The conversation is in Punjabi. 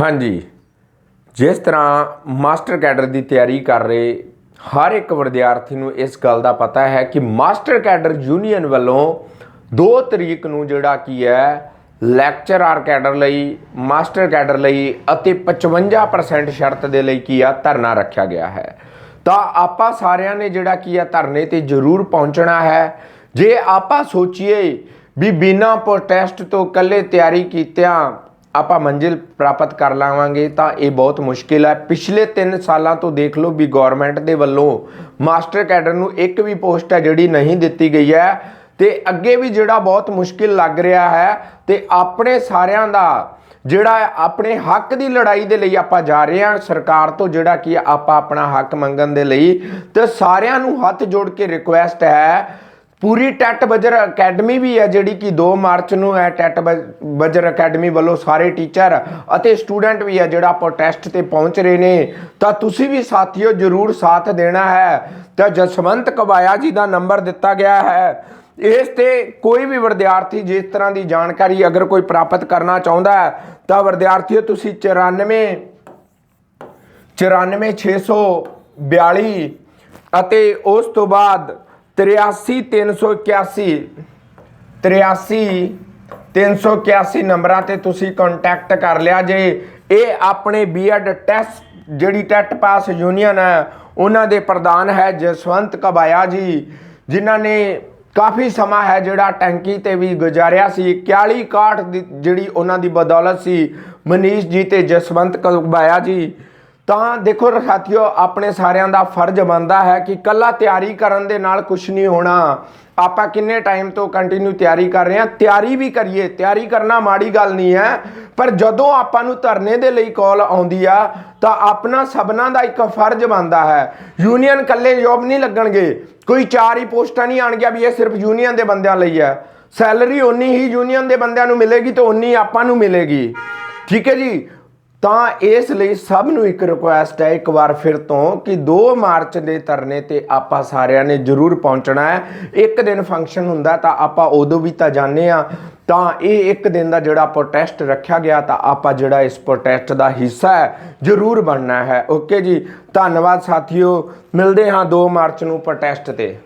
ਹਾਂਜੀ। ਜਿਸ ਤਰ੍ਹਾਂ ਮਾਸਟਰ ਕੈਡਰ ਦੀ ਤਿਆਰੀ ਕਰ ਰਹੇ ਹਰ ਇੱਕ ਵਿਦਿਆਰਥੀ ਨੂੰ ਇਸ ਗੱਲ ਦਾ ਪਤਾ ਹੈ ਕਿ ਮਾਸਟਰ ਕੈਡਰ ਯੂਨੀਅਨ ਵੱਲੋਂ 2 ਤਰੀਕ ਨੂੰ ਜਿਹੜਾ ਕੀ ਹੈ ਲੈਕਚਰਰ ਕੈਡਰ ਲਈ, ਮਾਸਟਰ ਕੈਡਰ ਲਈ ਅਤੇ 55% ਸ਼ਰਤ ਦੇ ਲਈ ਕੀ ਆ, ਧਰਨਾ ਰੱਖਿਆ ਗਿਆ ਹੈ। ਤਾਂ ਆਪਾਂ ਸਾਰਿਆਂ ਨੇ ਜਿਹੜਾ ਕੀ ਆ, ਧਰਨੇ ਤੇ ਜ਼ਰੂਰ ਪਹੁੰਚਣਾ ਹੈ। ਜੇ ਆਪਾਂ ਸੋਚੀਏ ਵੀ ਬਿਨਾਂ ਪ੍ਰੋਟੈਸਟ ਤੋਂ ਇਕੱਲੇ ਤਿਆਰੀ ਕੀਤਿਆਂ ਆਪਾਂ ਮੰਜ਼ਿਲ ਪ੍ਰਾਪਤ ਕਰ ਲਾਵਾਂਗੇ, ਤਾਂ ਇਹ ਬਹੁਤ ਮੁਸ਼ਕਿਲ ਹੈ। ਪਿਛਲੇ 3 ਸਾਲਾਂ ਤੋਂ ਦੇਖ ਲਓ ਵੀ ਗਵਰਨਮੈਂਟ ਦੇ ਵੱਲੋਂ ਮਾਸਟਰ ਕੈਡਰ ਨੂੰ ਇੱਕ ਵੀ ਪੋਸਟ ਹੈ ਜਿਹੜੀ ਨਹੀਂ ਦਿੱਤੀ ਗਈ ਹੈ। ਤੇ ਅੱਗੇ ਵੀ ਜਿਹੜਾ ਬਹੁਤ ਮੁਸ਼ਕਿਲ ਲੱਗ ਰਿਹਾ ਹੈ ਤੇ ਆਪਣੇ ਸਾਰਿਆਂ ਦਾ ਜਿਹੜਾ ਆਪਣੇ ਹੱਕ ਦੀ ਲੜਾਈ ਦੇ ਲਈ ਆਪਾਂ ਜਾ ਰਹੇ ਹਾਂ ਸਰਕਾਰ ਤੋਂ, ਜਿਹੜਾ ਕਿ ਆਪਾਂ ਆਪਣਾ ਹੱਕ ਮੰਗਣ ਦੇ ਲਈ, ਤੇ ਸਾਰਿਆਂ ਨੂੰ ਹੱਥ ਜੋੜ ਕੇ ਰਿਕੁਐਸਟ ਹੈ ਪੂਰੀ ਟੈਟ ਬਜਰ ਅਕੈਡਮੀ ਵੀ ਹੈ ਜਿਹੜੀ ਕਿ 2 ਮਾਰਚ ਨੂੰ ਹੈ, ਟੈਟ ਬਜਰ ਅਕੈਡਮੀ ਵੱਲੋਂ ਸਾਰੇ ਟੀਚਰ ਅਤੇ ਸਟੂਡੈਂਟ ਵੀ ਹੈ ਜਿਹੜਾ ਪ੍ਰੋਟੈਸਟ ਤੇ ਪਹੁੰਚ ਰਹੇ ਨੇ। ਤਾਂ ਤੁਸੀਂ ਵੀ ਸਾਥੀਓ ਜਰੂਰ ਸਾਥ ਦੇਣਾ ਹੈ। ਤਾਂ ਜਸਵੰਤ ਕਬਾਇਆ ਜੀ ਦਾ ਨੰਬਰ ਦਿੱਤਾ ਗਿਆ ਹੈ। ਇਸ ਤੇ ਕੋਈ ਵੀ ਵਿਦਿਆਰਥੀ ਜਿਸ ਤਰ੍ਹਾਂ ਦੀ ਜਾਣਕਾਰੀ ਅਗਰ ਕੋਈ ਪ੍ਰਾਪਤ ਕਰਨਾ ਚਾਹੁੰਦਾ ਹੈ, ਤਾਂ ਵਿਦਿਆਰਥੀਓ ਤੁਸੀਂ 94 94642 ਅਤੇ ਉਸ ਤੋਂ ਬਾਅਦ 83381 83381 ਨੰਬਰਾਂ ਤੇ ਤੁਸੀਂ ਕੰਟੈਕਟ ਕਰ ਲਿਆ ਜੇ। ਇਹ ਆਪਣੇ ਬੀਐਡ ਟੈਸਟ ਜਿਹੜੀ ਟੈਟ ਪਾਸ ਯੂਨੀਅਨ ਹੈ, ਉਹਨਾਂ ਦੇ ਪ੍ਰਧਾਨ ਹੈ ਜਸਵੰਤ ਕਬਾਇਆ ਜੀ, ਜਿਨ੍ਹਾਂ ਨੇ ਕਾਫੀ ਸਮਾਂ ਹੈ ਜਿਹੜਾ ਟੈਂਕੀ ਤੇ ਵੀ ਗੁਜ਼ਾਰਿਆ ਸੀ। 41 ਕਾਠ ਦੀ ਜਿਹੜੀ ਉਹਨਾਂ ਦੀ ਬਦੌਲਤ ਸੀ, ਮਨੀਸ਼ ਜੀ ਤੇ ਜਸਵੰਤ ਕਬਾਇਆ ਜੀ। ਤਾਂ ਦੇਖੋ ਸਾਥੀਓ, ਆਪਣੇ ਸਾਰਿਆਂ ਦਾ ਫਰਜ਼ ਬਣਦਾ ਹੈ ਕਿ ਕੱਲਾ ਤਿਆਰੀ ਕਰਨ ਦੇ ਨਾਲ ਕੁਝ ਨਹੀਂ ਹੋਣਾ। ਆਪਾਂ ਕਿੰਨੇ ਟਾਈਮ ਤੋਂ ਕੰਟੀਨਿਊ ਤਿਆਰੀ ਕਰ ਰਹੇ ਹਾਂ? ਤਿਆਰੀ ਵੀ ਕਰੀਏ। ਤਿਆਰੀ ਕਰਨਾ ਮਾੜੀ ਗੱਲ ਨਹੀਂ ਹੈ, ਪਰ ਜਦੋਂ ਆਪਾਂ ਨੂੰ ਧਰਨੇ ਦੇ ਲਈ ਕਾਲ ਆਉਂਦੀ ਆ, ਤਾਂ ਆਪਣਾ ਸਭਨਾਂ ਦਾ ਇੱਕ ਫਰਜ਼ ਬਣਦਾ ਹੈ। ਯੂਨੀਅਨ ਕੱਲੇ ਜੋਬ ਨਹੀਂ ਲੱਗਣਗੇ। ਕੋਈ ਚਾਰ ਹੀ ਪੋਸਟਾਂ ਨਹੀਂ ਆਣਗੀਆਂ ਵੀ ਇਹ ਸਿਰਫ ਯੂਨੀਅਨ ਦੇ ਬੰਦਿਆਂ ਲਈ ਹੈ। ਸੈਲਰੀ ਉਨੀ ਹੀ ਯੂਨੀਅਨ ਦੇ ਬੰਦਿਆਂ ਨੂੰ ਮਿਲੇਗੀ ਤੇ ਓਨੀ ਆਪਾਂ ਨੂੰ ਮਿਲੇਗੀ। ਠੀਕ ਹੈ ਜੀ? ਤਾਂ ਇਸ ਲਈ ਸਭ ਨੂੰ ਇੱਕ ਰਿਕੁਐਸਟ ਹੈ, ਇੱਕ ਵਾਰ ਫਿਰ ਤੋਂ ਕਿ 2 ਮਾਰਚ ਦੇ ਧਰਨੇ ਤੇ ਆਪਾਂ ਸਾਰਿਆਂ ਨੇ ਜ਼ਰੂਰ ਪਹੁੰਚਣਾ ਹੈ। ਇੱਕ ਦਿਨ ਫੰਕਸ਼ਨ ਹੁੰਦਾ ਤਾਂ ਆਪਾਂ ਉਦੋਂ ਵੀ ਤਾਂ ਜਾਣੇ ਆ ਤਾਂ ਇਹ ਇੱਕ ਦਿਨ ਦਾ ਜਿਹੜਾ ਪ੍ਰੋਟੈਸਟ ਰੱਖਿਆ ਗਿਆ ਤਾਂ ਆਪਾਂ ਜਿਹੜਾ ਇਸ ਪ੍ਰੋਟੈਸਟ ਦਾ ਹਿੱਸਾ ਹੈ, ਜ਼ਰੂਰ ਬਣਨਾ ਹੈ। ਓਕੇ ਜੀ, ਧੰਨਵਾਦ ਸਾਥੀਓ। ਮਿਲਦੇ ਹਾਂ 2 ਮਾਰਚ ਨੂੰ ਪ੍ਰੋਟੈਸਟ ਤੇ।